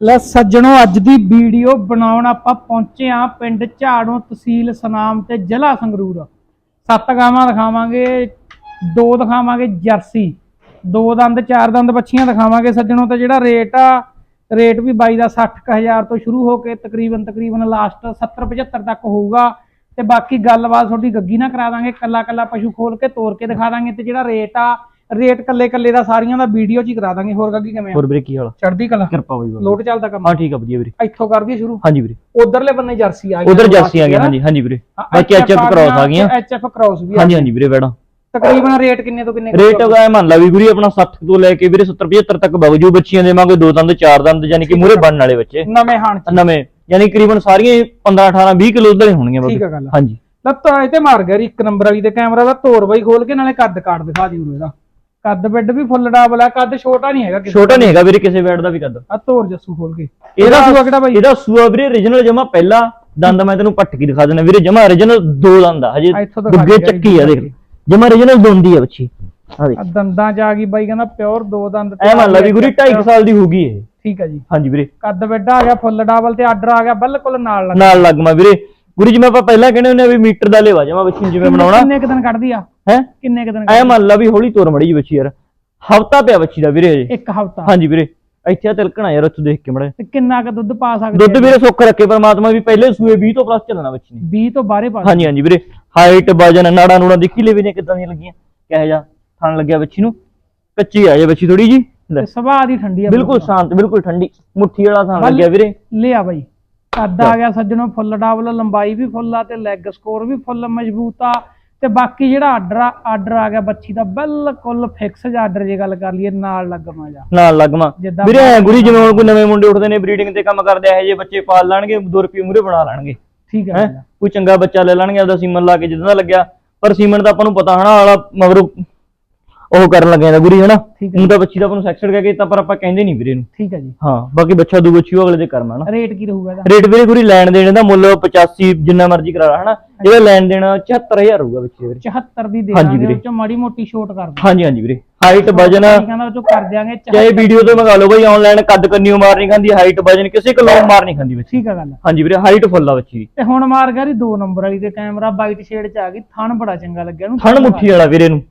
ਲੈ ਸੱਜਣੋ, ਅੱਜ ਦੀ ਵੀਡੀਓ ਬਣਾਉਣ ਆਪਾਂ ਪਹੁੰਚੇ ਆ ਪਿੰਡ ਝਾੜੋਂ ਤਹਿਸੀਲ ਸਨਾਮ ਤੇ ਜ਼ਿਲ੍ਹਾ ਸੰਗਰੂਰ। ਸੱਤ ਗਾਵਾਂ ਦਿਖਾਵਾਂਗੇ, ਦੋ ਦਿਖਾਵਾਂਗੇ ਜਰਸੀ, ਦੋ ਦੰਦ, ਚਾਰ ਦੰਦ ਬੱਚੀਆਂ ਦਿਖਾਵਾਂਗੇ ਸੱਜਣੋ ਤੇ ਜਿਹੜਾ ਰੇਟ ਆ, ਰੇਟ ਵੀ ਬਾਈ ਦਾ 60000 ਤੋਂ ਸ਼ੁਰੂ ਹੋ ਕੇ ਤਕਰੀਬਨ ਤਕਰੀਬਨ ਲਾਸਟ 70 75 ਤੱਕ ਹੋਊਗਾ। ਤੇ ਬਾਕੀ ਗੱਲਬਾਤ ਤੁਹਾਡੀ ਗੱਗੀ ਨਾਲ ਕਰਾ ਦਾਂਗੇ ਕੱਲਾ ਕੱਲਾ ਪਸ਼ੂ ਖੋਲ ਕੇ ਤੋੜ ਕੇ ਦਿਖਾ ਦਾਂਗੇ ਤੇ ਜਿਹੜਾ ਰੇਟ ਆ ਰੇਟ ਕੱਲੇ ਕੱਲੇ ਦਾ ਸਾਰੀਆਂ ਦਾ ਵੀਡੀਓ 'ਚ ਹੀ ਕਰਾ ਦਾਂਗੇ ਹੋਰ ਗੱਗੀ ਕਿਵੇਂ ਆ? ਹੋਰ ਵੀਰੇ ਕੀ ਹਾਲ? ਚੜਦੀ ਕਲਾ। ਕਿਰਪਾ ਬਾਈ। ਲੋਟ ਚੱਲਦਾ ਕੰਮ। ਹਾਂ ਠੀਕ ਆ ਵਧੀਆ ਵੀਰੇ। ਇੱਥੋਂ ਕਰਦੀ ਸ਼ੁਰੂ? ਹਾਂਜੀ ਵੀਰੇ। ਉਧਰਲੇ ਬੰਨੇ ਜਰਸੀ ਆ ਗਈ ਉਧਰ ਜਰਸੀ ਆ ਗਿਆ ਹਾਂਜੀ ਹਾਂਜੀ ਵੀਰੇ। ਬਾਕੀ ਐਚਐਫ ਕ੍ਰਾਸ ਆ ਗਈਆਂ। ਐਚਐਫ ਕ੍ਰਾਸ ਵੀ ਆ ਹਾਂਜੀ ਹਾਂਜੀ ਵੀਰੇ ਵੈੜਾ ਤਕਰੀਬਨ ਰੇਟ ਕਿੰਨੇ ਤੋਂ ਕਿੰਨੇ ਰੇਟ ਹੈਗਾ ਮੰਨ ਲਾ ਵੀ ਗੁਰੀ ਆਪਣਾ 60 ਤੋਂ ਲੈ ਕੇ ਵੀਰੇ 70 75 ਤੱਕ ਬਗਜੂ ਬੱਚੀਆਂ ਦੇਵਾਂਗੇ ਦੋ ਦੰਦ ਚਾਰ ਦੰਦ ਯਾਨੀ ਕਿ ਮੂਰੇ ਬਣਨ ਵਾਲੇ ਬੱਚੇ। ਨਵੇਂ ਹਾਣ ਚ। ਨਵੇਂ ਯਾਨੀ ਕਰੀਬਨ ਸਾਰੀਆਂ ਹੀ 15 18 20 ਕਿਲੋ ਉਧਰ ਹੀ ਹੋਣਗੀਆਂ ਠੀਕ ਆ ਬਾਬੇ ਗੱਲ ਹਾਂਜੀ। ਲੱਤਾਂ ਇਹ ਤੇ ਮਾਰ ਗਿਆ ਇੱਕ ਨੰਬਰ ਵਾਲੀ ਤੇ ਕੈਮਰਾ ਦਾ ਤੋਰ ਬਾਈ ਖੋਲ ਕੇ ਨਾਲੇ ਕੱਦ ਕਾਟ ਦਿਖਾ ਦਿਓ ਇਹਦਾ। ਕੱਦ ਬੈੱਡ ਵੀ ਫੁੱਲ ਡਾਬਲ ਆ ਕੱਦ ਛੋਟਾ ਨਹੀਂ ਹੈਗਾ ਕਿਸੇ ਛੋਟਾ ਨਹੀਂ ਹੈਗਾ ਵੀਰੇ ਕਿਸੇ ਵੈਟ ਦਾ ਵੀ ਕੱਦ। ਆ ਤੋਰ ਜੱਸੂ ਖੋਲ ਕੇ। ਇਹਦਾ ਸੂਆ ਕਿਹੜਾ ਬਾਈ? ਇਹਦਾ ਸੂਆ ਵੀਰੇ origignal ਜਮਾ ਪਹਿਲਾ ਦੰਦ ਮੈਂ ਤੈਨੂੰ ਪੱਟ ਕੇ ਦਿਖਾ ਦਿੰਦਾ। ਵੀਰੇ ਜਮਾ origignal ਦੋ ਦੰਦ ਆ ਹਜੇ ਦੁੱਗੇ ਚੱਕੀ ਆ ਦੇਖ। ਜਮਾ origignal ਦੋਂਦੀ ਆ ਬੱਚੀ। ਆ ਦੇਖ। ਦੰਦਾਂ ਚ ਆ ਗਈ ਬਾਈ ਕਹਿੰਦਾ ਪਿਓਰ ਦੋ ਦੰਦ ਐ ਮੰਨ ਲਾ ਵੀ ਗੁਰੀ 2.5 ਸਾਲ ਦੀ ਹੋਊਗੀ ਇਹ। ਠੀਕ ਆ ਜੀ। ਹਾਂਜੀ ਵੀਰੇ। ਕੱਦ ਬੈੱਡ ਆ ਗਿਆ ਫੁੱਲ ਡਾਬਲ ਤੇ ਆਰਡਰ ਆ ਗਿਆ ਬਿਲਕੁਲ ਨਾਲ ਲੱਗ ਨਾਲ ਲੱਗਮਾ ਵੀਰੇ। ਗੁਰੀ ਜਿਵੇਂ ਆਪਾਂ ਪਹਿਲਾਂ ਕਹਿੰਦੇ ਹੁੰਦੇ ਆ ਵੀ ਮੀਟਰ ਦਾ ਲੇਵਾ ਜਮਾ ਬੱਚੀ ਜਿਵੇਂ ਬਣਾਉਣਾ। ਕਿੰਨੇ ਕੁ ਦਿਨ ਕੱਢਦੀ ਆ? ਹੈ? ਕਿੰਨੇ ਕੁ ਦਿਨ ਐ ਮੰਨ ਲਾ ਵੀ ਹੌਲੀ ਤੋਰ ਮੜੀ ਜੀ ਬੱਚੀ ਯਾਰ। ਹਫਤਾ ਪਿਆ ਬੱਚੀ ਦਾ ਵੀਰੇ ਅਜੇ ਇੱਕ ਹਫਤਾ। ਹਾਂਜੀ ਵੀਰੇ ਇੱਥੇ ਤਿਲਕਣਾ ਯਾਰ ਉੱਥੋਂ ਦੇਖ ਕੇ ਮੜਾ ਤੇ ਕਿੰਨਾ ਕੁ ਦੁੱਧ ਪਾ ਸਕਦੇ ਦੁੱਧ ਵੀਰੇ ਸੁੱਖ ਰੱਖੇ ਪਰਮਾਤਮਾ ਵੀ ਪਹਿਲੇ ਸੂਏ 20 ਤੋਂ ਪਲੱਸ ਚੱਲਣਾ ਬੱਚੀ ਨੇ। 20 ਤੋਂ ਬਾਹਰੇ ਪਾ ਹਾਂਜੀ ਹਾਂਜੀ ਵੀਰੇ। ਹਾਈਟ ਵਜਨ ਨਾੜਾ ਨੂੜਾ ਦੇਖੀ ਲੈ ਵੀ ਨੇ ਕਿਦਾਂ ਦੀਆਂ ਲੱਗੀਆਂ? ਕਿਹੋ ਜਿਹਾ ਥਣ ਲੱਗਿਆ ਬੱਚੀ ਨੂੰ? ਕੱਚੀ ਆ ਜੇ ਬੱਚੀ ਥੋੜੀ ਜੀ ਸੁਭਾਅ ਦੀ ਠੰਡੀ ਆ ਬਿਲਕੁਲ ਸ਼ਾਂਤ ਬਿਲਕੁਲ ਠੰਡੀ। ਮੁੱਠੀ ਵਾਲਾ ਥਣ ਲੱਗਿਆ ਵੀਰੇ। ਲਿਆ ਬਾਈ। ਕੱਦ ਆ ਗਿਆ ਸੱਜਣੋ ਫੁੱਲ ਡਾਬਲ ਲੰਬਾਈ ਵੀ ਫੁੱਲ ਆ ਤੇ ਲੈਗ ਸਕੋਰ ਵੀ ਫੁੱਲ ਮਜ਼ਬੂਤ ਆ। ਤੇ ਬਾਕੀ ਜਿਹੜਾ ਆਰਡਰ ਆ ਆਰਡਰ ਆ ਗਿਆ ਬੱਚੀ ਦਾ ਬਿਲਕੁਲ ਫਿਕਸ ਜਿਹਾ ਆਰਡਰ ਜੇ ਗੱਲ ਕਰ ਲਈਏ ਨਾਲ ਲੱਗਮਾ ਜਾ ਨਾਲ ਲੱਗਮਾ। ਜਿੱਦਾਂ ਵੀਰੇ ਐ ਗੁਰੀ ਜਿਵੇਂ ਹੁਣ ਕੋਈ ਨਵੇਂ ਮੁੰਡੇ ਉੱਠਦੇ ਨੇ ਬਰੀਡਿੰਗ ਤੇ ਕੰਮ ਕਰਦੇ ਇਹੋ ਜਿਹੇ ਬੱਚੇ ਪਾਲ ਲੈਣਗੇ 2 ਰੁਪਏ ਮੂਰੇ ਬਣਾ ਲੈਣਗੇ। ਠੀਕ ਹੈ? ਹੈ ਕੋਈ ਚੰਗਾ ਬੱਚਾ ਲੈ ਲੈਣਗੇ ਆਪਦਾ ਸੀਮਨ ਲਾ ਕੇ ਜਿੱਦਾਂ ਦਾ ਲੱਗਿਆ। ਪਰ ਸੀਮਨ ਦਾ ਆਪਾਂ ਨੂੰ ਪਤਾ ਹਨਾ ਵਾਲਾ ਮਗਰੋਂ ਉਹ ਕਰਨ ਲੱਗ ਜਾਂਦਾ ਗੁਰੀ ਹਨਾ? ਠੀਕ ਹੁਣ ਤਾਂ ਬੱਚੀ ਦਾ ਆਪਾਂ ਨੂੰ ਸੈਕਸਡ ਕਹਿ ਕੇ ਤਾਂ ਪਰ ਆਪਾਂ ਕਹਿੰਦੇ ਨਹੀਂ ਵੀਰੇ ਨੂੰ। ਠੀਕ ਹੈ ਜੀ। ਹਾਂ ਬਾਕੀ ਬੱਚਾ ਦੂ ਬੱਚੀ ਉਹ ਅਗਲੇ ਦੇ ਕਰਮ ਹਨਾ? ਰੇਟ ਕੀ ਰਹੂਗਾ ਇਹਦਾ? ਰੇਟ ਵੀਰੇ ਗੁਰੀ ਲੈਣ ਦੇਣ ਦਾ ਮੁੱਲ 85 ਜਿੰਨਾ ਮਰਜ਼ੀ ਕਰਾ ਲਾ ਹਨਾ? ਇਹਦਾ ਲੈਣ ਦੇਣ 74000 ਹੋਊਗਾ ਬੱਚੇ ਵੀਰੇ। 74 ਦੀ ਦੇ ਦਾਂਗੇ। ਉਹ ਚੋਂ ਮਾੜੀ ਮੋਟੀ ਛੋਟ ਕਰ ਦਾਂਗੇ ਹਾਂਜੀ ਹਾਂਜੀ ਵੀਰੇ। ਹਾਈਟ ਵਜਨ ਕਹਿੰਦਾ ਉਹ ਚੋਂ ਕਰ ਦਿਆਂਗੇ ਚਾਹੇ- ਵੀਡੀਓ ਤੋਂ ਮੰਗਾ ਲਓ ਬਈ ਆਨਲਾਈਨ ਕੱਦ ਕੰਨੀਓ ਮਾਰ ਨਹੀਂ ਖਾਂਦੀ ਹਾਈਟ ਵਜਨ ਕਿਸੇ ਕੋਲੋਂ ਮਾਰ ਨਹੀਂ ਖਾਂਦੀ ਬੱਚੀ। ਠੀਕ ਆ ਗੱਲ। ਹਾਂਜੀ ਵੀਰੇ ਹਾਈਟ ਫੁੱਲ ਆ ਬੱਚੀ ਦੀ। ਤੇ ਹੁਣ ਮਾਰ ਗਿਆ ਜੀ 2 ਨੰਬਰ ਵਾਲੀ ਤੇ ਕੈਮਰਾ ਵਾਈਟ ਸ਼ੇਡ ਚ ਆ ਗਈ ਥਣ ਬੜਾ ਚੰਗਾ ਲੱਗਿਆ ਉਹਨੂੰ ਥਣ ਮੁੱਠੀ ਵਾਲਾ ਵੀਰੇ ਨੂੰ।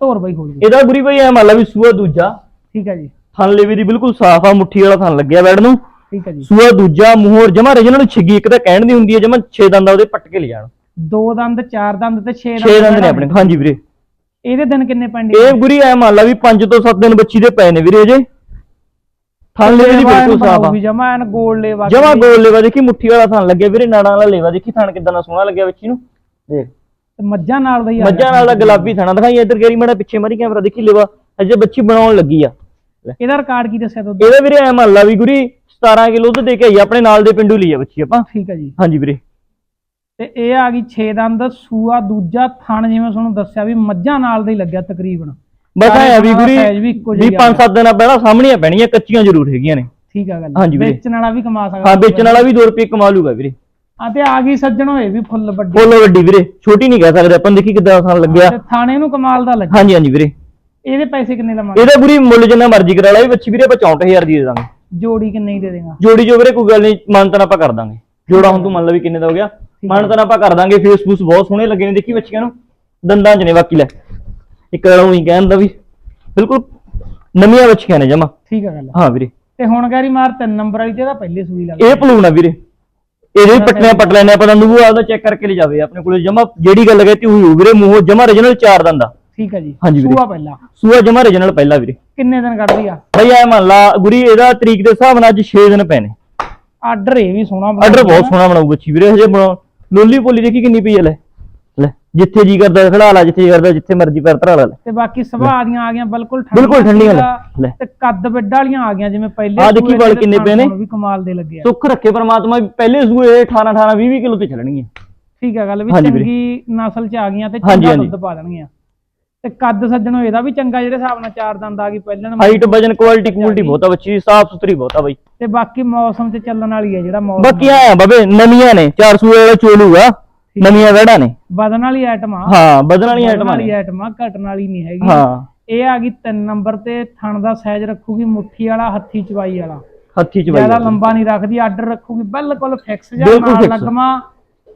ਤੋਰ ਬਾਈ ਗਈ ਇਹਦਾ ਗੁਰੀ ਬਈ ਐ ਮੰਨ ਲਾ ਵੀ ਸੂਆ ਦੂਜਾ। ਠੀਕ ਹੈ ਜੀ। ਥਣ ਲੇਵੇ ਦੀ ਬਿਲਕੁਲ ਸਾਫ਼ ਆ ਮੁੱਠੀ ਵਾਲਾ ਥਣ ਲੱਗਿਆ ਬੈਡ ਨੂੰ। ਠੀਕ ਹੈ ਜੀ। ਸੂਆ ਦੂਜਾ ਮੂੰਹਰ ਜਮਾ ਰਜਨ ਨੂੰ ਛਿੱਗੀ ਇੱਕ ਤਾਂ ਕਹਿਣ ਦੀ ਹੁੰਦੀ ਹੈ ਜਮਾ 6 ਦੰਦਾਂ ਉਹਦੇ ਪੱਟ ਕੇ ਲੈ ਜਾਣ ਦੋ ਦੰਦ ਚਾਰ ਦੰਦ ਤੇ 6 6 ਦੰਦ ਨੇ ਆਪਣੇ। ਹਾਂਜੀ ਵੀਰੇ। ਇਹਦੇ ਦਿਨ ਕਿੰਨੇ ਪੈਂਦੇ ਇਹ ਗੁਰੀ ਐ ਮੰਨ ਲਾ ਵੀ 5 ਤੋਂ 7 ਦਿਨ ਬੱਚੀ ਦੇ ਪਏ ਨੇ ਵੀਰੇ ਅਜੇ। ਥਣ ਲੇਵੇ ਦੀ ਬਿਲਕੁਲ ਸਾਫ਼ ਆ। ਜਮਾ ਐਨ ਗੋਲ ਲੇਵਾ ਜਮਾ ਗੋਲ ਲੇਵਾ ਦੇਖੀ ਮੁੱਠੀ ਵਾਲਾ ਥਣ ਲੱਗਿਆ। ਵੀਰੇ ਨਾੜਾਂ ਵਾਲਾ ਲੇਵਾ ਦੇਖੀ ਥਣ ਕਿਦਾਂ ਦਾ ਸੋਹਣਾ ਲੱਗਿਆ ਬੱਚੀ ਨੂੰ। ਦੇਖ। ਤੇ ਮੱਝਾਂ ਨਾਲ ਦਾ ਹੀ ਆ ਮੱਝਾਂ ਨਾਲ ਦਾ ਗੁਲਾਬੀ ਥਣਾ। ਦਿਖਾਈ ਇੱਧਰ ਗੇਰੀ ਮਾੜਾ ਪਿੱਛੇ ਮਾਰੀ ਕੈਮਰਾ ਦੇਖੀ ਲੇਵਾ ਅਜੇ ਬੱਚੀ ਬਣਾਉਣ ਲੱਗੀ ਆ। ਇਹਦਾ ਰਿਕਾਰਡ ਕੀ ਦੱਸਿਆ ਦੁੱਧ? ਇਹਦਾ ਵੀਰੇ ਐ ਮੰਨ ਲਾ ਵੀ ਗੁਰੀ 17 ਕਿਲੋ ਦੁੱਧ ਦੇ ਕੇ ਆਈ ਆਪਣੇ ਨਾਲ ਦੇ ਪਿੰਡੂ ਲਈ ਆ ਬੱਚੀ ਆਪਾਂ। ਠੀਕ ਹੈ ਜੀ। ਹਾਂਜੀ ਵੀਰੇ। ਤੇ ਇਹ ਆ ਗਈ 6 ਦੰਦ ਸੂਆ ਦੂਜਾ ਥਣ ਜਿਵੇਂ ਤੁਹਾਨੂੰ ਦੱਸਿਆ ਵੀ ਮੱਝਾਂ ਨਾਲ ਦਾ ਹੀ ਲੱਗਿਆ ਤਕਰੀਬਨ। ਬਸ ਐ ਵੀ ਗੁਰੀ ਵੀ ਇੱਕੋ ਵੀ ਜਿਹੀ ਆ। 5-7 ਦਿਨਾਂ ਪਹਿਲਾਂ ਸਾਹਮਣੀਆਂ ਪੈਣੀਆਂ ਕੱਚੀਆਂ ਜ਼ਰੂਰ ਹੈਗੀਆਂ ਨੇ। ਠੀਕ ਆ ਗੱਲ। ਵੇਚਣ ਵਾਲਾ ਵੀ ਕਮਾ ਸਕਦਾ ਹਾਂ ਵੇਚਣ ਵਾਲਾ ਵੀ 2 ਰੁਪਏ ਕਮਾ ਲੂਗਾ ਵੀਰੇ। ਆ ਤੇ ਆ ਗਈ ਸੱਜਣ ਹੋਏ ਵੀ ਫੁੱਲ ਵੱਡੀ। ਫੁੱਲ ਵੱਡੀ ਵੀਰੇ ਛੋਟੀ ਨਹੀਂ ਕਹਿ ਸਕਦੇ ਆਪਾਂ ਦੇਖੀ ਕਿੱਦਾਂ ਸਾਲ ਲੱਗਿਆ। ਤੇ ਥਾਣੇ ਨੂੰ ਕਮਾਲ ਦਾ ਲੱਗਿਆ। ਹਾਂਜੀ ਹਾਂਜੀ ਵੀਰੇ। ਇਹਦੇ ਪੈਸੇ ਕਿੰਨੇ ਲਵਾਂਗੇ? ਇਹਦਾ ਗੁਰੀ ਮੁੱਲ ਜਿੰਨਾ ਮਰਜ਼ੀ ਕਰਾ ਲਾ ਵੀ ਬੱਚੀ ਵੀਰੇ ਆਪਾਂ 64000 ਦੀ ਦੇ ਦਾਂਗੇ। ਜੋੜੀ ਕਿੰਨੇ ਹੀ ਦੇ ਦੇਗਾ ਜੋੜੀ ਜੋ ਵੀਰੇ ਕੋਈ ਗੱਲ ਨਹੀਂ ਮਾਨਤਨ ਆਪਾਂ ਕਰ ਦਾਂਗੇ। ਜੋੜਾ ਹੁਣ ਤੂੰ ਮੰਨ ਲਾ ਵੀ ਕਿੰਨੇ ਦਾ ਹੋ ਗਿਆ। ਮਾਨਤਨ ਆਪਾਂ ਕਰ ਦਾਂਗੇ ਫੇਸਬੁੱਕ ਬਹੁਤ ਸੋਹਣੇ ਲੱਗੇ ਨੇ ਦੇਖੀ ਬੱਚੀਆਂ ਨੂੰ। ਦੰਦਾਂ 'ਚ ਨੇ ਬਾਕੀ ਲੈ। ਇੱਕ ਗੱਲ ਉਹੀ ਕਹਿਣ ਦਾ ਵੀ ਬਿਲਕੁਲ ਨਵੀਆਂ ਬੱਚੀਆਂ ਨੇ ਜਮਾ। ਠੀਕ ਆ ਗੱਲ। ਹਾਂ ਵੀਰੇ। ਤੇ ਹੁਣ ਗੈਰੀ ਮਾਰ ਤਿੰਨ ਨੰਬਰ ਵਾਲੀ ਤੇ ਇਹਦਾ ਪਹਿਲੇ ਸੂਈ ਲੱਗ ਇਹ ਪਲੂਣ ਆ ਵੀਰੇ। ਇਹਦੇ ਵੀ ਪੱਟਨੇ ਪੱਟ ਲੈਣੇ ਆਪਾਂ ਦੰਦੂ ਆਪਦਾ ਚੈੱਕ ਕਰਕੇ ਲੈ ਜਾਵੇ ਆਪਣੇ ਕੋਲੇ ਜਮਾ ਜਿਹੜੀ ਗੱਲ ਕਹਤੀ ਹੋਈ ਹੋਊ ਵੀਰੇ ਮੂੰਹ ਜਮਾ origignal ਚਾਰ ਦੰਦਾ ਠੀਕ ਆ ਜੀ। ਹਾਂਜੀ ਵੀਰੇ। ਸੂਆ ਪਹਿਲਾ। ਸੂਆ ਜਮਾ origignal ਪਹਿਲਾ ਵੀਰੇ। ਕਿੰਨੇ ਦਿਨ ਕੱਢਦੀ ਆ? ਬਈ ਐ ਮੰਨ ਲਾ ਗੁਰੀ ਇਹਦਾ ਤਰੀਕ ਦੇ ਹਿਸਾਬ ਨਾਲ ਅੱਜ 6 ਦਿਨ ਪਏ ਨੇ। ਆਰਡਰ ਇਹ ਵੀ ਸੋਹਣਾ ਬਣਾਇਆ ਆਰਡਰ ਬਹੁਤ ਸੋਹਣਾ ਬਣਾਉ ਬੱਚੀ ਵੀਰੇ ਹਜੇ ਬਣਾਉ ਲੋਲੀ ਪੋਲੀ ਦੇਖੀ ਕਿੰਨੀ ਪਈ ਹੈ ਲੈ ਜਿੱਥੇ ਜੀ ਕਰਦਾ ਖੜਾ ਲਾ ਜਿੱਥੇ ਜੀ ਕਰਦਾ ਜਿੱਥੇ ਮਰਜ਼ੀ ਪੈਰ ਧਰਾ ਲਾ ਲੈ। ਤੇ ਬਾਕੀ ਸੁਭਾਅ ਦੀਆਂ ਆ ਗਈਆਂ ਬਿਲਕੁਲ ਬਿਲਕੁਲ ਠੰਡੀਆਂ ਲੈ। ਤੇ ਕੱਦ ਵੱਡਾ ਵਾਲੀਆਂ ਆ ਗਈਆਂ ਜਿਵੇਂ ਪਹਿਲੇ ਆਹ ਦੇਖੀ ਸੂਏ ਵਾਲ ਦੇ ਕਿੰਨੇ ਪਏ ਨੇ? ਵੀ ਕਮਾਲ ਦੇ ਲੱਗੇ ਆ। ਸੁੱਖ ਰੱਖੇ ਪਰਮਾਤਮਾ ਵੀ ਪਹਿਲੇ ਸੂਏ 18 18 20 20 ਕਿਲੋ ਤੇ ਚੱਲਣਗੀਆਂ। ਠੀਕ ਆ ਗੱਲ ਵੀ ਹਾਂਜੀ ਵੀਰੇ। ਚੰਗੀ ਨਸਲ ਚ ਆ ਗਈਆਂ ਤੇ ਹਾਂਜੀ, ਚੰਗਾ ਹਾਂਜੀ। ਦੁੱਧ ਪਾ ਦੇਣਗੀਆਂ। ਤੇ ਕੱਦ ਸੱਜਣੋ ਇਹਦਾ ਵੀ ਚੰਗਾ ਜਿਹੜੇ ਹਿਸਾਬ ਨਾਲ ਚਾਰ ਦੰਦ ਆ ਗਈ ਪਹਿਲਾਂ ਨੰਬਰ ਹਾਈਟ ਵਜਨ ਕੁਆਲਿਟੀ ਕੁਆਲਿਟੀ ਬਹੁਤ ਆ ਬੱਚੀ ਸਾਫ਼ ਸੁਥਰੀ ਬਹੁਤ ਆ ਬਾਈ। ਤੇ ਬਾਕੀ ਮੌਸਮ ਚ ਚੱਲਣ ਵਾਲੀ ਹੈ ਜਿਹੜਾ ਮੌਸਮ ਬਾਕੀ ਆਇਆ ਬਾਬੇ ਨਵੀਆਂ ਨੇ 400 ਵਾਲਾ ਚੋਲੂਗਾ। ਨਵੀਆਂ ਵੜਾ ਨੇ। ਵਧਣ ਵਾਲੀ ਆਈਟਮ ਆ। ਹਾਂ ਬਦਲਣ ਵਾਲੀਆਂ ਵਧਣ ਆਈਟਮਾਂ ਨੇ ਆਈਟਮ ਆ ਘਟਣ ਵਾਲੀ ਨਹੀਂ ਹੈਗੀ। ਹਾਂ। ਇਹ ਆ ਗਈ ਤਿੰਨ ਨੰਬਰ ਤੇ ਥਣ ਦਾ ਸਾਈਜ਼ ਰੱਖੂਗੀ ਮੁੱਠੀ ਵਾਲਾ ਹੱਥੀ ਚਵਾਈ ਵਾਲਾ। ਹੱਥੀ ਚ ਬਾਈ ਜ਼ਿਆਦਾ ਲੰਬਾ ਨਹੀਂ ਰੱਖਦੀ ਆਰਡਰ ਰੱਖੂਗੀ ਬਿਲਕੁਲ ਫਿਕਸ ਜਾਂ ਨਾਲ। ਲੱਗਵਾ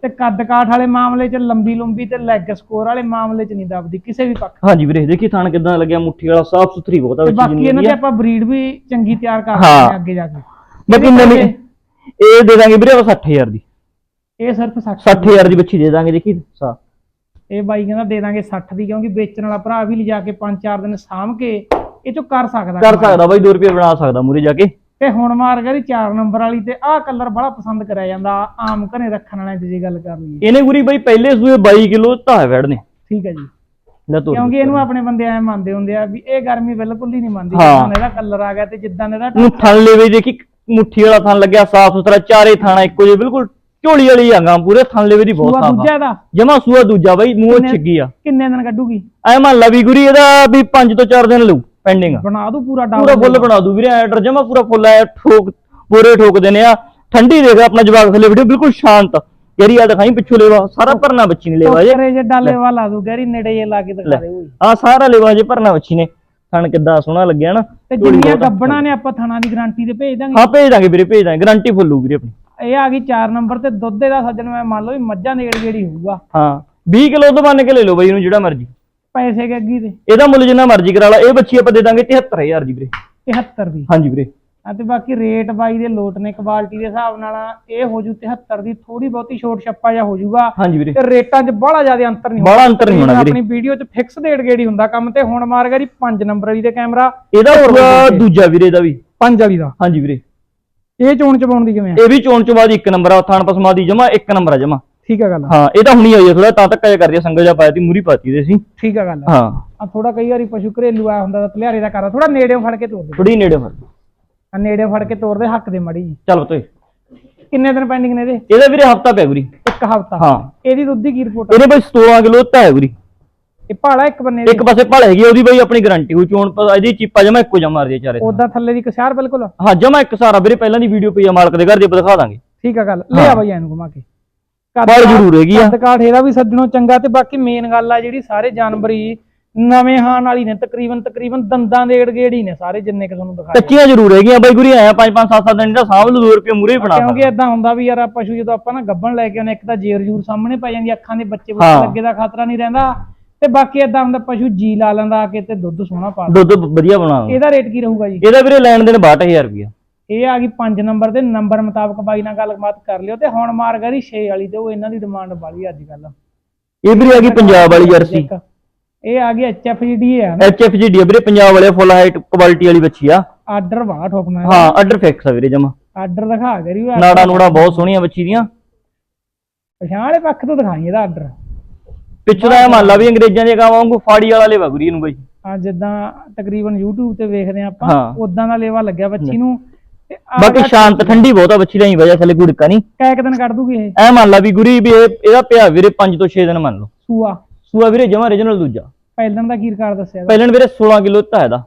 ਤੇ ਕੱਦ ਕਾਠ ਵਾਲੇ ਮਾਮਲੇ 'ਚ ਲੰਬੀ ਲੰਬੀ ਤੇ ਲੈਗ ਸਕੋਰ ਵਾਲੇ ਮਾਮਲੇ 'ਚ ਨਹੀਂ ਦੱਬਦੀ ਕਿਸੇ ਵੀ ਪੱਖ। ਹਾਂਜੀ ਵੀਰੇ ਦੇਖੀ ਥਣ ਕਿਦਾਂ ਲੱਗਿਆ ਮੁੱਠੀ ਵਾਲਾ ਸਾਫ਼ ਸੁਥਰੀ ਬਹੁਤ ਆ ਬੱਚੀ ਬਾਕੀ ਇਹਨਾਂ। ਤੇ ਆਪਾਂ ਬਰੀਡ ਵੀ ਚੰਗੀ ਤਿਆਰ ਕਰ ਅੱਗੇ ਜਾ ਕੇ। ਬਾਕੀ ਨਵੀਂ ਇਹ ਦੇ ਦਾਂਗੇ ਵੀਰੇ ਆਪਾਂ 60000 ਦੀ। ਇਹ ਸਿਰਫ 60 60000 ਦੀ ਬੱਚੀ ਦੇ ਦਾਂਗੇ ਦੇਖੀ ਸਾ। ਇਹ ਬਾਈ ਕਹਿੰਦਾ ਦੇ ਦਾਂਗੇ 60 ਦੀ ਕਿਉਂਕਿ ਵੇਚਣ ਵਾਲਾ ਭਰਾ ਵੀ ਲਿਜਾ ਕੇ 5-4 ਦਿਨ ਸਾਂਭ ਕੇ ਇਹ ਚੋਂ ਕਰ ਸਕਦਾ ਕਰ। ਸਕਦਾ ਬਾਈ 2 ਰੁਪਏ ਬਣਾ ਸਕਦਾ ਮੂਰੇ ਜਾ ਕੇ। ਤੇ ਹੁਣ ਮਾਰ ਗਈ 4 ਨੰਬਰ ਵਾਲੀ ਤੇ ਆਹ ਕਲਰ ਬੜਾ ਪਸੰਦ ਕਰਿਆ ਜਾਂਦਾ ਆਮ ਘਰੇ ਰੱਖਣ ਵਾਲਿਆਂ ਦੀ ਜੇ ਗੱਲ ਕਰ ਲਈਏ ਇਹਨੇ ਗੁਰੀ ਬਾਈ ਪਹਿਲੇ ਸੂਏ 22 ਕਿਲੋ ਧਾਏ ਵੜਨੇ ਠੀਕ ਹੈ ਜੀ। ਕਿਉਂਕਿ ਇਹਨੂੰ ਆਪਣੇ ਬੰਦੇ ਐ ਮੰਨਦੇ ਹੁੰਦੇ ਆ ਵੀ ਇਹ ਗਰਮੀ ਬਿਲਕੁਲ ਹੀ ਨਹੀਂ ਮੰਨਦੀ। ਜਿੱਦਾਂ ਇਹਦਾ ਕਲਰ ਆ ਗਿਆ ਤੇ ਜਿੱਦਾਂ ਇਹਦਾ ਥਣ ਲੈਵੇ ਦੇਖੀ ਮੁੱਠੀ ਵਾਲਾ ਥਣ ਲੱਗਿਆ ਸਾਫ਼ ਸੁਥਰਾ ਚਾਰੇ ਥਾਣਾ ਇੱਕੋ ਜਿਹੇ ਬਿਲਕੁਲ ਝੋਲੀ ਵਾਲੀ ਆਂਗਾ ਪੂਰੇ ਥਣ ਲੈਵੇ ਦੀ ਬਹੁਤ ਸੂਆ ਸਾਫ਼ ਦੂਜਾ ਇਹਦਾ? ਜਮਾ ਸੂਆ ਦੂਜਾ ਬਾਈ ਮੂੰਹ ਕਿੰਨੇ- ਛਿੱਗੀ ਆ। ਕਿੰਨੇ ਦਿਨ ਕੱਢੂਗੀ? ਐ ਮੰਨ ਲਾ ਵੀ ਗੁਰੀ ਇਹਦਾ ਵੀ 5 ਤੋਂ 4 ਦਿਨ ਲਊ ਪੈਂਡਿੰਗ ਬਣਾ ਦੂ ਪੂਰਾ ਪੂਰਾ ਡਬਲ ਫੁੱਲ ਬਣਾ ਦੂ ਵੀਰੇ ਐਡਰ ਜਮਾ ਪੂਰਾ ਫੁੱਲ ਐ ਠੋਕ ਪੂਰੇ ਠੋਕਦੇ ਨੇ ਆ। ਠੰਡੀ ਦੇਖ ਆਪਣਾ ਜਵਾਕ ਥੱਲੇ ਵੀਡੀਓ ਬਿਲਕੁਲ ਸ਼ਾਂਤ। ਯਾਰੀ ਆ ਦਿਖਾਈ ਪਿੱਛੋਂ ਲੈਵਾ ਸਾਰਾ ਭਰਨਾ ਬੱਚੀ ਨੇ ਲੈਵਾ ਜੇ। ਕਰੇ ਜੇ ਡਾਲੇ ਵਾਲਾ ਦੂ ਗੈਰੀ ਨੇੜੇ ਜੇ ਲਾ ਕੇ ਦਿਖਾ ਦੇ ਓਏ ਆ ਸਾਰਾ ਲੈਵਾ ਜੇ ਭਰਨਾ ਬੱਚੀ ਨੇ। ਥਣ ਕਿੱਦਾਂ ਸੋਹਣਾ ਲੱਗਿਆ ਨਾ ਤੇ ਝੋਲੀ ਜਿੰਨੀਆਂ ਬਹੁਤ ਆ। ਗੱਬਣਾ ਨੇ ਆਪਾਂ ਥਣਾ ਦੀ ਗਾਰੰਟੀ ਤੇ ਭੇਜ ਦਾਂਗੇ। ਹਾਂ ਭੇਜ ਦਾਂਗੇ ਵੀਰੇ ਭੇਜ ਦਾਂਗੇ। ਗਾਰੰਟੀ ਫੁੱਲ ਵੀਰੇ ਆਪਣੀ। ਇਹ ਆ ਗਈ 4 ਨੰਬਰ ਤੇ ਦੁੱਧ ਦਾ ਸੱਜਣ ਮੈਂ ਮੰਨ ਲਓ ਵੀ ਮੱਝਾਂ ਨੇੜ ਜਿਹੜੀ ਹੋਊਗਾ। ਹਾਂ 20 ਕਿਲੋ ਤੋਂ ਮੰਨ ਕੇ ਲੈ ਲਓ ਬਾਈ ਇਹਨੂੰ ਜਿਹੜਾ ਮਰਜ਼ੀ। ਪੈਸੇ ਕੇ ਅੱਗੀ ਤੇ ਇਹਦਾ ਮੁੱਲ ਜਿੰਨਾ ਮਰਜ਼ੀ ਕਰਾ ਲਾ ਇਹ ਬੱਚੀ ਆਪਾਂ ਦੇ ਦਾਂਗੇ 73000 ਦੀ ਵੀਰੇ। 73 ਦੀ। ਹਾਂਜੀ ਵੀਰੇ। ਆ ਤੇ ਬਾਕੀ ਰੇਟ ਬਾਈ ਦੇ ਲੋਟ ਨੇ ਕੁਆਲਿਟੀ ਦੇ ਹਿਸਾਬ ਨਾਲ ਇਹ ਹੋ ਜੂ 73 ਦੀ ਥੋੜੀ ਬਹੁਤੀ ਛੋਟ ਛੱਪਾ ਜਾਂ ਹੋ ਜੂਗਾ। ਹਾਂਜੀ ਵੀਰੇ। ਤੇ ਰੇਟਾਂ 'ਚ ਬੜਾ ਜ਼ਿਆਦਾ ਅੰਤਰ ਨਹੀਂ ਬੜਾ ਅੰਤਰ ਨਹੀਂ ਹੋਣਾ ਵੀਰੇ। ਆਪਣੀ ਵੀਡੀਓ 'ਚ ਫਿਕਸ ਡੇਟ ਗੇੜੀ ਹੁੰਦਾ ਕੰਮ ਤੇ ਹੁਣ ਮਾਰ ਗਿਆ ਜੀ 5 ਨੰਬਰ ਵਾਲੀ ਦੇ ਕੈਮਰਾ ਇਹਦਾ। ਦੂਜਾ ਵੀਰੇ ਦਾ ਵੀ। 5 ਵਾਲੀ ਦਾ। ਹਾਂਜੀ ਵੀਰੇ। ਇਹ ਚੋਣ ਚਪਾਉਣ ਦੀ ਕਿਵੇਂ ਆ? ਇਹ ਵੀ ਚੋਣ ਚੋਂ ਬਾਅਦ ਇੱਕ ਨੰਬਰ ਆ ਥਾਣ ਪਸਮਾ ਦੀ ਜਮਾ ਇੱਕ ਨੰਬਰ ਆ ਜਮਾ। ਠੀਕ ਆ ਗੱਲ ਹਾਂ ਇਹ ਤਾਂ ਹੁਣੀ ਆਈ ਆ ਥੋੜਾ ਤਾਂ ਤੱਕ ਜਾ ਕਰਦੀ ਸੰਗਲ ਜਾ ਪਾਇਆ ਤੀ ਮੂਰੀ ਪਾਤੀ ਦੇ ਸੀ। ਠੀਕ ਆ ਗੱਲ ਹਾਂ। ਆ ਥੋੜਾ ਕਈ ਵਾਰੀ ਪਸ਼ੂ ਘਰੇਲੂ ਆ ਹੁੰਦਾ ਤਾਂ ਭਲਿਆਰੇ ਦਾ ਕਰਦਾ ਥੋੜਾ ਨੇੜਿਓਂ ਫੜ ਕੇ ਤੋਰ ਦੇ। ਥੋੜੀ ਨੇੜੇ ਫੜ। ਆ ਨੇੜਿਓਂ ਫੜ ਕੇ ਤੋਰ ਦੇ ਹੱਕ ਦੇ ਮੜੀ ਜੀ ਚੱਲ ਬਤੋਏ ਕਿੰਨੇ ਦਿਨ ਪੈਂਡਿੰਗ ਨੇ ਇਹਦੇ? ਇਹਦਾ ਵੀਰੇ ਹਫਤਾ ਪਿਆ ਗੁਰੀ। ਇੱਕ ਹਫਤਾ। ਹਾਂ। ਇਹਦੀ ਦੁੱਧ ਦੀ ਕੀ ਰਿਪੋਰਟ ਇਹਨੇ ਬਾਈ 16 ਕਿਲੋ ਧਾਇਆ ਗੁਰੀ। ਇਹ ਭਾਲਾ ਇੱਕ ਬੰਨੇ ਇੱਕ ਪਾਸੇ ਭਲ ਹੈਗੀ ਆ, ਉਹਦੀ ਬਾਈ ਆਪਣੀ ਗਾਰੰਟੀ ਹੋ ਚੋਣ ਪ- ਇਹਦੀ ਚੀਪਾ ਜਮਾ ਇੱਕੋ ਜਮਾ ਮਾਰਦੀ ਆ ਚਾਰੇ ਉਦਾਂ ਥੱਲੇ ਦੀ ਕਸ਼ਾਰ ਬਿਲਕੁਲ। ਹਾਂ ਜਮਾ ਇੱਕ ਸਾਰਾ ਵੀਰੇ ਪਹਿਲਾਂ ਦੀ ਵੀਡੀਓ ਪਈ ਆ ਮਾਲਕ ਦੇ ਘਰ ਦੀ ਆਪਾਂ ਦਿਖਾ ਦਾਂਗੇ। ਠੀਕ ਆ ਗੱਲ ਲੈ ਆ ਬਈ ਇਹਨੂੰ ਘੁਮਾ ਕੇ। ਕੱਦ ਬਲ ਕਾਠ- ਜ਼ਰੂਰ ਹੈਗੀ ਆ। ਕੱਦ ਕਾਠ ਇਹਦਾ ਵੀ ਸੱਜਣੋਂ ਚੰਗਾ ਤੇ ਬਾਕੀ ਮੇਨ ਗੱਲ ਆ ਜਿਹੜੀ ਸਾਰੇ ਜਾਨਵਰ ਹੀ ਨਵੇਂ ਹਾਨ ਵਾਲੀ ਨੇ ਤਕਰੀਬਨ ਤਕਰੀਬਨ ਦੰਦਾਂ ਦੇ ਏੜ ਹੀ ਨੇ ਸਾਰੇ ਜਿੰਨੇ ਕਿ ਤੁਹਾਨੂੰ ਦਿਖਾਏ। ਕੱਚੀਆਂ ਜ਼ਰੂਰ ਹੈਗੀਆਂ ਬਾਈ ਗੁਰੀ ਆਇਆ 5 5 7 7 ਦਿਨ ਦਾ ਸਾਂਭ ਲੂ 2 ਰੁਪਏ ਮੂਰੇ ਬਣਾ ਕਿਉਂਕਿ ਇਦਾਂ ਹੁੰਦਾ ਵੀ ਯਾਰ ਆ ਪਸ਼ੂ ਜਦੋਂ ਆਪਾਂ ਨਾ ਗੱਬਣ ਲੈ ਕੇ ਆਉਂਦੇ ਇੱਕ ਤਾਂ ਜੇਰ ਜੂਰ ਸਾਹਮਣੇ ਪੈ ਜਾਂਦੀ ਅੱਖਾਂ ਦੇ ਬੱਚੇ ਬੱਚੇ ਹਾਂ। ਲੱਗੇ ਦਾ ਖਤਰਾ ਨਹੀਂ ਰਹਿੰਦਾ। ਤੇ ਬਾਕੀ ਇਦਾਂ ਹੁੰਦਾ ਪਸ਼ੂ ਜੀ ਲਾ ਲੈਂਦਾ ਆ ਕੇ ਤੇ ਦੁੱਧ ਸੋਹਣਾ ਪਾ ਦਿੰਦਾ। ਦੁੱਧ ਵਧੀਆ ਬਣਾ ਇਹਦਾ ਰੇਟ ਕੀ ਰਹੂਗਾ ਜੀ? ਇਹਦਾ ਵੀਰੇ ਲੈਣ ਦੇਣ 62000 ਰੁਪਇਆ। ਇਹ ਆ ਗਈ 5 ਨੰਬਰ ਦੇ ਨੰਬਰ ਮੁਤਾਬਕ ਬਾਈ ਨਾਲ ਗੱਲਬਾਤ ਕਰ ਲਿਓ ਤੇ ਹੁਣ ਮਾਰ ਗਈ 6 ਵਾਲੀ ਤੇ ਉਹ ਇਹਨਾਂ ਦੀ ਡਿਮਾਂਡ ਵਾਲੀ ਅੱਜ ਕੱਲ ਇਹ ਵੀਰੇ ਆ ਗਈ ਪੰਜਾਬ ਵਾਲੀ ਜਰਸੀ। ਇਹ ਆ ਗਈ ਐਚਐਫਜੀਡੀ ਹੈ ਨਾ। ਐਚਐਫਜੀ ਡੀ ਵੀਰੇ ਪੰਜਾਬ ਵਾਲੇ ਫੁੱਲ ਹਾਈਟ ਕੁਆਲਿਟੀ ਵਾਲੀ ਬੱਚੀ ਆ। ਆਰਡਰ ਵਾ ਠੋਕਣਾ ਹਾਂ ਆਰਡਰ ਫਿਕਸ ਆ ਵੀਰੇ ਜਮਾ। ਆਰਡਰ ਦਿਖਾ ਕਰੀ ਨਾੜਾ ਨੂੜਾ ਬਹੁਤ ਸੋਹਣੀਆਂ ਬੱਚੀ ਦੀਆਂ। ਪਛਾਣ ਵਾਲੇ ਪੱਖ ਤੋਂ ਦਿਖਾਈ ਇਹਦਾ ਆਰਡਰ। ਪਿੱਛੋਂ ਦਾ ਇਹ ਮੰਨ ਲਾ ਵੀ ਅੰਗਰੇਜ਼ਾਂ ਦੇ ਗਾਵਾਂ ਵਾਂਗੂ ਫਾੜੀ ਵਾਲਾ ਲੇਵਾ ਗੁਰੀ ਇਹਨੂੰ ਬਾਈ। ਆ ਜਿੱਦਾਂ ਤਕਰੀਬਨ YouTube ਤੇ ਵੇਖਦੇ ਆ ਆਪਾਂ ਹਾਂ। ਉਦਾਂ ਦਾ ਲੇਵਾ ਲੱਗਿਆ ਬੱਚੀ ਨੂੰ। ਤੇ ਬਾਕੀ ਸ਼ਾਂਤ ਠੰਡੀ ਬਹੁਤ ਆ ਬੱਚੀ ਦਾ ਹੀ ਵਜ੍ਹਾ ਥੱਲੇ ਗੁੜਕਾ ਨਹੀਂ। ਕੈ ਕੁ ਦਿਨ ਕੱਢ ਦੂਗੀ ਇਹ। ਐ ਮੰਨ ਲਾ ਵੀ ਗੁਰੀ ਵੀ ਇਹ ਇਹਦਾ ਪਿਆ ਵੀਰੇ 5 ਤੋਂ 6 ਦਿਨ ਮੰਨ ਲਓ। ਸੂਆ। ਸੂਆ ਵੀਰੇ ਜਮਾ ਰੀਜਨਲ ਦੂਜਾ। ਪਹਿਲਣ ਦਾ ਕੀ ਰਿਕਾਰਡ ਦੱਸਿਆ ਇਹਦਾ? ਪਹਿਲਣ ਵੀਰੇ 16 ਕਿਲੋ ਧਾ ਇਹਦਾ।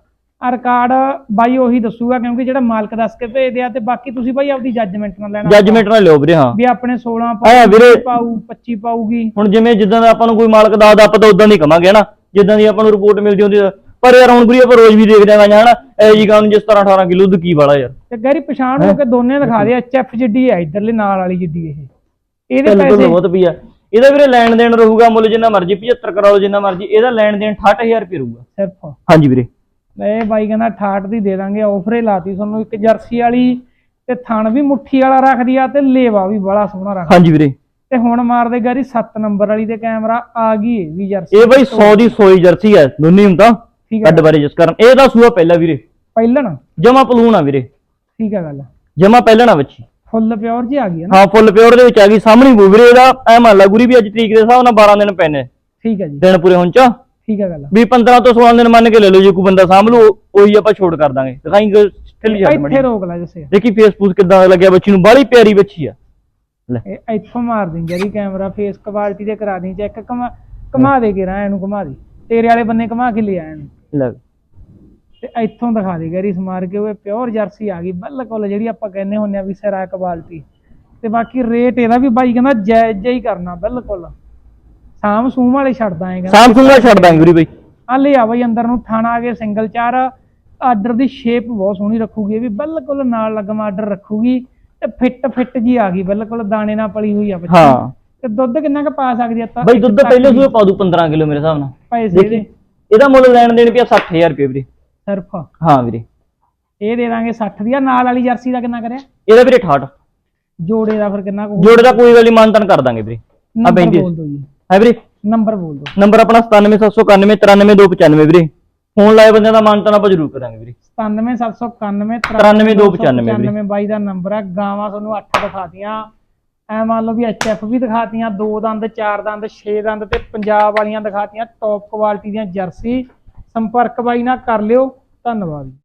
ਆ ਰਿਕਾਰਡ ਬਾਈ ਉਹੀ ਦੱਸੂਗਾ ਕਿਉਂਕਿ ਜਿਹੜਾ ਮਾਲਕ ਦੱਸ ਕੇ ਭੇਜਦੇ ਆ ਤੇ ਬਾਕੀ ਤੁਸੀਂ ਬਾਈ ਆਪਦੀ ਜੱਜਮੈਂਟ ਨਾਲ ਲੈਣਾ ਜੱਜਮੈਂਟ ਨਾਲ ਲਿਓ ਵੀਰੇ ਹਾਂ। ਵੀ ਆਪਣੇ 16 ਐ ਵੀਰੇ ਪਾਊ 25 ਪਾਊਗੀ। ਹੁਣ ਜਿਵੇਂ ਜਿੱਦਾਂ ਦਾ ਆਪਾਂ ਨੂੰ ਕੋਈ ਮਾਲਕ ਦੱਸਦਾ ਆਪਾਂ ਤਾਂ ਉਦਾਂ ਦੀ ਕਵਾਂਗੇ ਨਾ ਜਿੱਦਾਂ ਦੀ ਆਪਾਂ ਨੂੰ ਰਿਪੋਰਟ ਮਿਲਦੀ ਹੁੰਦੀ ਆ। ਪਰ ਯਾਰ ਹੁਣ ਗੁਰੀ ਆਪਾਂ ਰੋਜ਼ ਵੀ ਦੇਖਦੇ ਆਂ ਹਨਾ? ਐ ਜੀ ਗਾਂ ਨੂੰ ਜਿਸ ਤਰ੍ਹਾਂ 18 ਕਿਲੋ ਦੁੱਧ ਕੀ ਵਾਲਾ ਯਾਰ? ਤੇ ਗੈਰੀ ਪਛਾਣ ਹੋ? ਕੇ ਦੋਨੇ ਦਿਖਾ ਦੇ ਐਚਐਫ ਜਿੱਡੀ ਹੈ ਇਧਰਲੇ ਨਾਲ ਵਾਲੀ ਜਿੱਡੀ ਇਹ। ਇਹਦੇ ਚੱਲ ਪੈਸੇ ਬਹੁਤ ਪਈ ਆ। ਇਹਦਾ ਵੀਰੇ ਲੈਣ ਦੇਣ ਰਹੂਗਾ ਮੁੱਲ ਜਿੰਨਾ ਮਰਜ਼ੀ 75 ਕਰਾ ਲਓ ਜਿੰਨਾ ਮਰਜ਼ੀ ਇਹਦਾ ਲੈਣ ਦੇਣ 68000 ਰੁਪਏ ਰਹੂਗਾ। ਸਿਰਫ। ਹਾਂਜੀ ਵੀਰੇ। ਇਹ ਬਾਈ ਕਹਿੰਦਾ 68 ਦੀ ਦੇ ਦਾਂਗੇ ਆਫਰੇ ਲਾਤੀ ਤੁਹਾਨੂੰ ਇੱਕ ਜਰਸੀ ਵਾਲੀ ਤੇ ਥਣ ਵੀ ਮੁੱਠੀ ਵਾਲਾ ਰੱਖਦੀ ਆ ਤੇ ਲੇਵਾ ਵੀ ਬੜਾ ਸੋਹਣਾ ਰੱਖਦੀ ਹਾਂਜੀ ਵੀਰੇ। ਤੇ ਹੁਣ ਮਾਰਦੇ ਗੈਰੀ 7 ਨੰਬਰ ਵਾਲੀ ਤੇ ਕੈਮਰਾ ਆ ਗਈ ਇਹ ਵੀ ਜਰਸੀ। ਇਹ ਬਈ 100 ਦੀ 100 ਹੀ ਜਰਸੀ ਹੈ ਦੋਨੇ ਹੁੰਦਾ। ਠੀਕ ਹੈ ਕੱਡ ਬਾਰੇ ਜਿਸ ਕਰਨ। ਇਹ ਤਾਂ ਸੂਆ ਪਹਿਲਾ ਵੀਰੇ। ਪਹਿਲਣ? ਜਮਾ ਪਲੂਣ ਆ ਵੀਰੇ। ਠੀਕ ਹੈ ਗੱਲ। ਜਮਾ ਪਹਿਲਣ ਬੱਚੀ ਫੁੱਲ ਪਿਓਰ ਜੀ ਆ ਗਈ ਹੈ ਨਾ? ਹਾਂ ਫੁੱਲ ਪਿਓਰ ਦੇ ਵਿੱਚ ਆ ਗਈ। ਸਾਹਮਣੀ ਬੂ ਵੀਰੇ ਇਹਦਾ ਐ ਮੰਨ ਲਾ ਗੁਰੀ ਵੀ ਅੱਜ ਤਰੀਕ ਦੇ ਹਿਸਾਬ ਨਾਲ 12 ਦਿਨ ਪੈਨੇ ਠੀਕ ਹੈ ਜੀ। ਦਿਨ ਪੂਰੇ ਹੁਣ ਚ। ਠੀਕ ਹੈ ਗੱਲ। ਵੀ 15 ਤੋਂ 16 ਦਿਨ ਮੰਨ ਕੇ ਲੈ ਲਓ ਜੇ ਕੋਈ ਬੰਦਾ ਸਾਂਭ ਲਓ ਉਹੀ ਆਪਾਂ ਛੋੜ ਕਰ ਦਾਂਗੇ। ਦਿਖਾਈ ਢਿੱਲੀ ਜਾ ਇੱਥੇ ਰੋਕ ਲੈ ਜਸੇ। ਦੇਖੀ ਫੇਸਬੁੱਕ ਕਿਦਾਂ ਲੱਗਿਆ ਬੱਚੀ ਨੂੰ ਬਾਹਲੀ ਪਿਆਰੀ ਬੱਚੀ ਆ। ਲੈ। ਇੱਥੋਂ ਮਾਰ ਦੀ ਜਿਹੜੀ ਕੈਮਰਾ ਫੇਸ ਕੁਆਲਿਟੀ ਦੇ ਕਰਾ ਦੀ ਚੈੱਕ ਕਮਾ ਕਮਾ ਦੇ ਕੇ ਰਾਂ ਇਹਨੂੰ ਕਮਾ ਦੇ। ਤੇਰੇ ਵਾਲੇ ਬੰਨੇ ਕਮਾ ਕੇ ਲਿਆ ਇਹਨੂੰ। ਲੈ। ਤੇ ਇੱਥੋਂ ਦਿਖਾ ਦੇ ਗੈਰੀ ਸਮਾਰ ਕੇ ਉਹ ਪਿਓਰ ਜਰਸੀ ਆ ਗਈ ਬਿਲਕੁਲ ਜਿਹੜੀ ਆਪਾਂ ਕਹਿੰਦੇ ਹੁੰਦੇ ਆ ਵੀ ਸਿਰਾ ਕੁਆਲਿਟੀ ਤੇ ਬਾਕੀ ਰੇਟ ਇਹਦਾ ਵੀ ਬਾਈ ਕਹਿੰਦਾ ਜਾਇਜ਼ ਜਿਹਾ ਹੀ ਕਰਨਾ ਬਿਲਕੁਲ। ਸਾਮ ਸੂਮ ਵਾਲੇ ਛੱਡਦਾ ਹੈਗਾ ਸੈਮਸੰਗ ਦਾ ਛੱਡ ਦਾਂਗੇ ਗੁਰੀ ਬਈ। ਆ ਲੈ ਆ ਬਈ ਅੰਦਰ ਨੂੰ ਥਾਣਾ ਆ ਗਿਆ ਸਿੰਗਲ ਚਾਰ। ਆਰਡਰ ਦੀ ਸ਼ੇਪ ਬਹੁਤ ਸੋਹਣੀ ਰੱਖੂਗੀ ਇਹ ਵੀ ਬਿਲਕੁਲ ਨਾਲ ਲੱਗਮ ਆਰਡਰ ਰੱਖੂਗੀ। ਤੇ ਫਿੱਟ ਫਿੱਟ ਜੀ ਆ ਗਈ ਬਿਲਕੁਲ ਦਾਣੇ ਨਾਲ ਪਲੀ ਹੋਈ ਆ ਬੱਚੀ। ਹਾਂ। ਤੇ ਦੁੱਧ ਕਿੰਨਾ ਕੁ ਪਾ ਸਕਦੀ ਆ? ਤਾਂ ਬਈ ਦੁੱਧ ਪਹਿਲੇ ਸੂਏ ਪਾ ਦੂ 15 ਕਿਲੋ ਮੇਰੇ ਹਿਸਾਬ ਨਾਲ। ਪੈਸੇ ਦੇਖੀ ਦੇ ਇਹਦਾ ਮੁੱਲ ਲੈਣ ਦੇਣ ਪਿਆ 60000 ਰੁਪਏ ਵੀਰੇ। ਸਿਰਫ? ਹਾਂ ਵੀਰੇ। ਇਹ ਦੇ ਦਾਂਗੇ 60 ਦੀ ਆ ਨਾਲ ਵਾਲੀ ਜਰਸੀ ਦਾ ਕਿੰਨਾ ਕਰਿਆ? ਇਹਦਾ ਵੀਰੇ 68 ਜੋੜੇ ਦਾ ਫਿਰ ਕਿੰਨਾ ਕੁ ਜੋੜੇ ਦਾ ਕੋਈ ਗੱਲ ਨਹੀਂ ਮਾਨਤਨ ਕਰ ਦਾਂਗੇ ਵੀਰੇ। ਆ। ਬੈਂਦੀ ਹੈ ਵੀਰੇ? ਨੰਬਰ ਬੋਲ ਦਿਓ। ਨੰਬਰ ਆਪਣਾ 97791 93295 ਵੀਰੇ। ਫੋਨ ਲਾਏ ਬੰਦਿਆਂ ਦਾ ਮਾਨਤਨ ਆਪਾਂ ਜ਼ਰੂਰ ਕਰਾਂਗੇ ਵੀਰੇ। 97791 93295 ਵੀਰੇ। ਬਾਈ ਦਾ ਨੰਬਰ ਆ। ਗਾਵਾਂ ਤੁਹਾਨੂੰ 8 ਦਿਖਾਤੀਆਂ। ਐ ਮੰਨ ਲਓ ਵੀ ਐਚਐਫ ਵੀ ਦਿਖਾਤੀਆਂ ਦੋ ਦੰਦ ਚਾਰ ਦੰਦ ਛੇ ਦੰਦ ਤੇ ਪੰਜਾਬ ਵਾਲੀਆਂ ਦਿਖਾਤੀਆਂ ਟੌਪ ਕੁਆਲਿਟੀ ਦੀਆਂ ਜਰਸੀ। ਸੰਪਰਕ ਬਾਈ ਨਾਲ ਕਰ ਲਿਓ। ਧੰਨਵਾਦ